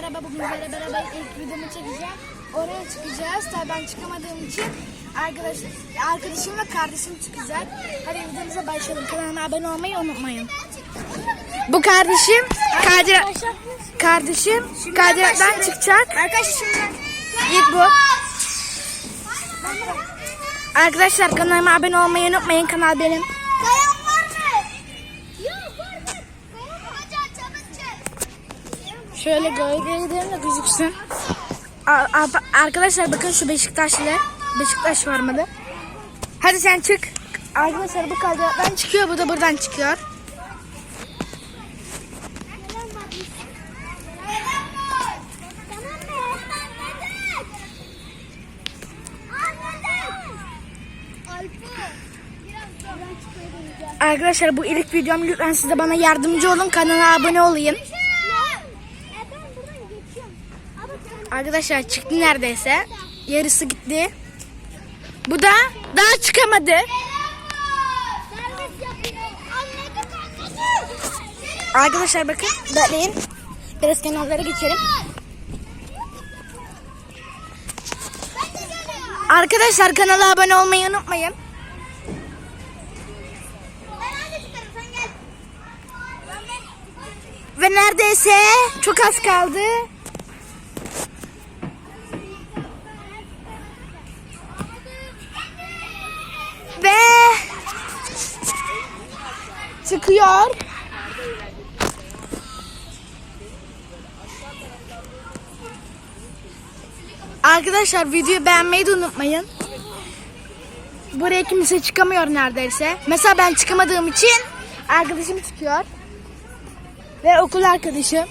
merhaba bugün sizlerle beraber ilk videomu çekeceğim. Oraya çıkacağız. Tabii ben çıkamadığım için arkadaş, arkadaşım ve kardeşim çıkacak. Hadi videomuza başlayalım. Kanalıma abone olmayı unutmayın. Bu kardeşim kaydıra, kardeşim kaydıraktan çıkacak. Arkadaşlar İlk bu. Arkadaşlar kanalıma abone olmayı unutmayın. Kanal benim. Kayan var mı? Yok var var. Kayan var. Hocam çabuk çek. Şöyle gölgeye gidelim de gözüksün. Arkadaşlar bakın şu Beşiktaşlı. Beşiktaş varmadı. Hadi sen çık. Arkadaşlar bu kaydıraktan çıkıyor. Bu da buradan çıkıyor. Arkadaşlar bu ilk videom. Lütfen siz de bana yardımcı olun. Kanala abone olayım. Arkadaşlar çıktı neredeyse. Yarısı gitti. Bu da daha çıkamadı. Arkadaşlar bakın. Bekleyin. Biraz kenarlara geçelim. Arkadaşlar kanala abone olmayı unutmayın. Ve neredeyse çok az kaldı. Çıkıyor. Arkadaşlar videoyu beğenmeyi de unutmayın. Buraya kimse çıkamıyor neredeyse. Mesela ben çıkamadığım için arkadaşım çıkıyor. Ve okul arkadaşım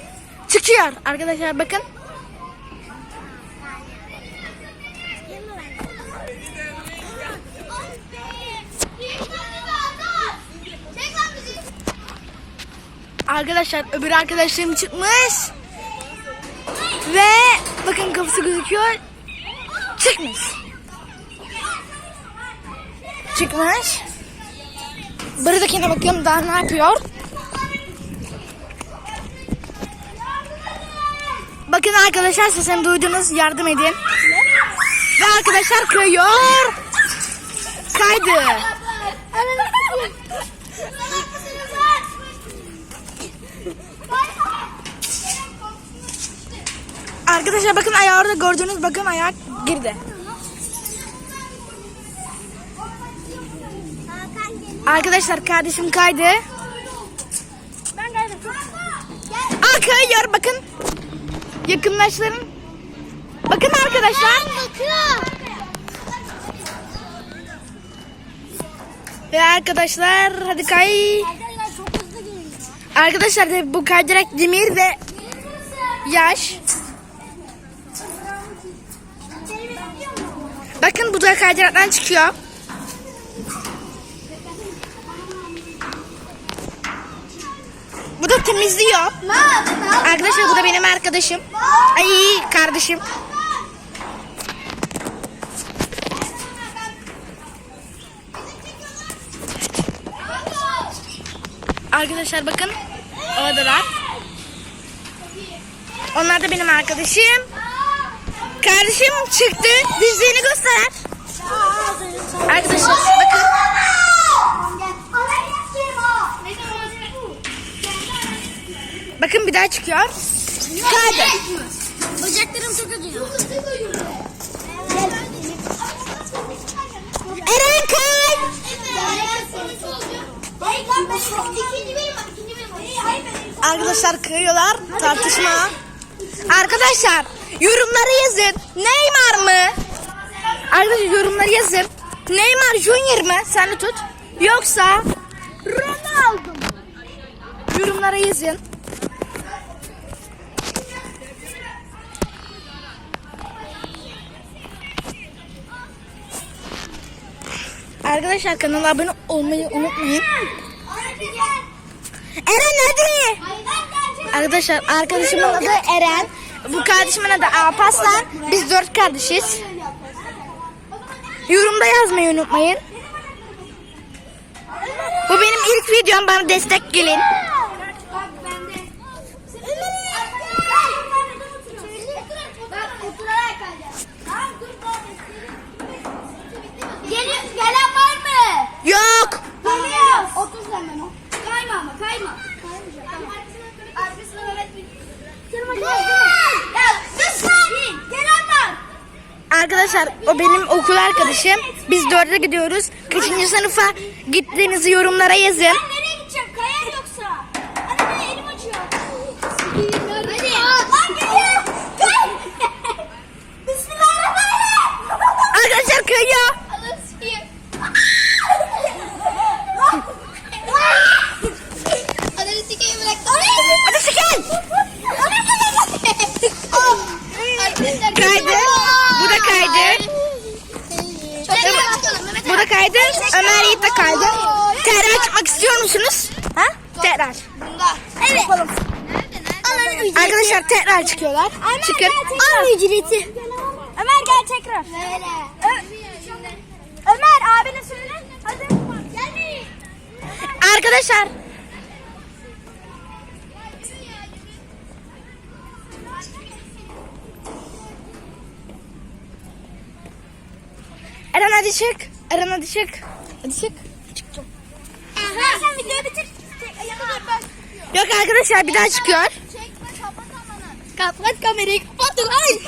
çıkıyor. Arkadaşlar bakın. Arkadaşlar öbür arkadaşlarım çıkmış. Ve bakın kafası gözüküyor. Çıkmış. Çıkmış. Buradakine bakıyorum daha ne yapıyor. Bakın arkadaşlar sesimi duydunuz yardım edin. Ve arkadaşlar kayıyor. Kaydı. Arkadaşlar bakın ayağı orada gördüğünüz bakın ayak girdi. Arkadaşlar kardeşim kaydı. Ben geldim. Aa kayıyor bakın. Yakınlaştırın. Bakın arkadaşlar. Ve arkadaşlar hadi kay. Arkadaşlar bu kaydırak demir ve yaş. Bakın bu da kaydıraktan çıkıyor. Bu da temizliyor. Arkadaşlar bu da benim arkadaşım. Ay kardeşim. Arkadaşlar bakın oradalar. Onlar da benim arkadaşım. Kardeşim çıktı. Dizliğini göster. Arkadaşlar bakın. Bakın bir daha çıkıyor. Kaydı. Bacaklarım çok acıyor. Eren kay. Arkadaşlar kayıyorlar. Tartışma. Arkadaşlar yorumlara yazın. Neymar mı? Arkadaşlar yorumlara yazın. Neymar Junior mı? Sen de tut. Yoksa Ronaldo mu? Yorumlara yazın. Arkadaşlar kanala abone olmayı unutmayın. Eren hadi. Arkadaşlar arkadaşımın adı Eren. Bu kardeşimin adı Alparslan. Biz dört kardeşiz. Yorumda yazmayı unutmayın. Bu benim ilk videom. Bana destek gelin. Gelen var mı? Yok. Geliyoruz. Otur sen. Kayma ama kayma. Arkadaşlar o benim okul arkadaşım. Biz dörde gidiyoruz. Kaçıncı sınıfa gittiğinizi yorumlara yazın. Ben nereye gideceğim? Kayar yoksa. Hadi ben elim acıyor. Hadi. Lan geliyor. Kay. Bismillahirrahmanirrahim. Arkadaşlar kayıyor. Alın sikeyim. Adını sikeyim bırak. Hadi sıkın. Arkadaşlar Kaydı. Bu da kaydı. Bu da kaydı. Ömer Yiğit de kaydı. Tekrar çıkmak istiyor musunuz? Ha? Tekrar. Bunda. Evet. Yapalım. Alın ücreti. Arkadaşlar tekrar çıkıyorlar. Çıkın. Al ücreti. Ömer gel tekrar. Böyle. Ömer abine söyle. Hadi. Gelmeyin. Arkadaşlar Eren hadi çık. Eren hadi çık. Hadi çık. Çıktım. Aha. Sen videoyu bitir. Yok arkadaşlar bir daha çıkıyor. Çekme kapat amanı. Kapat kamerayı kapat. Ay.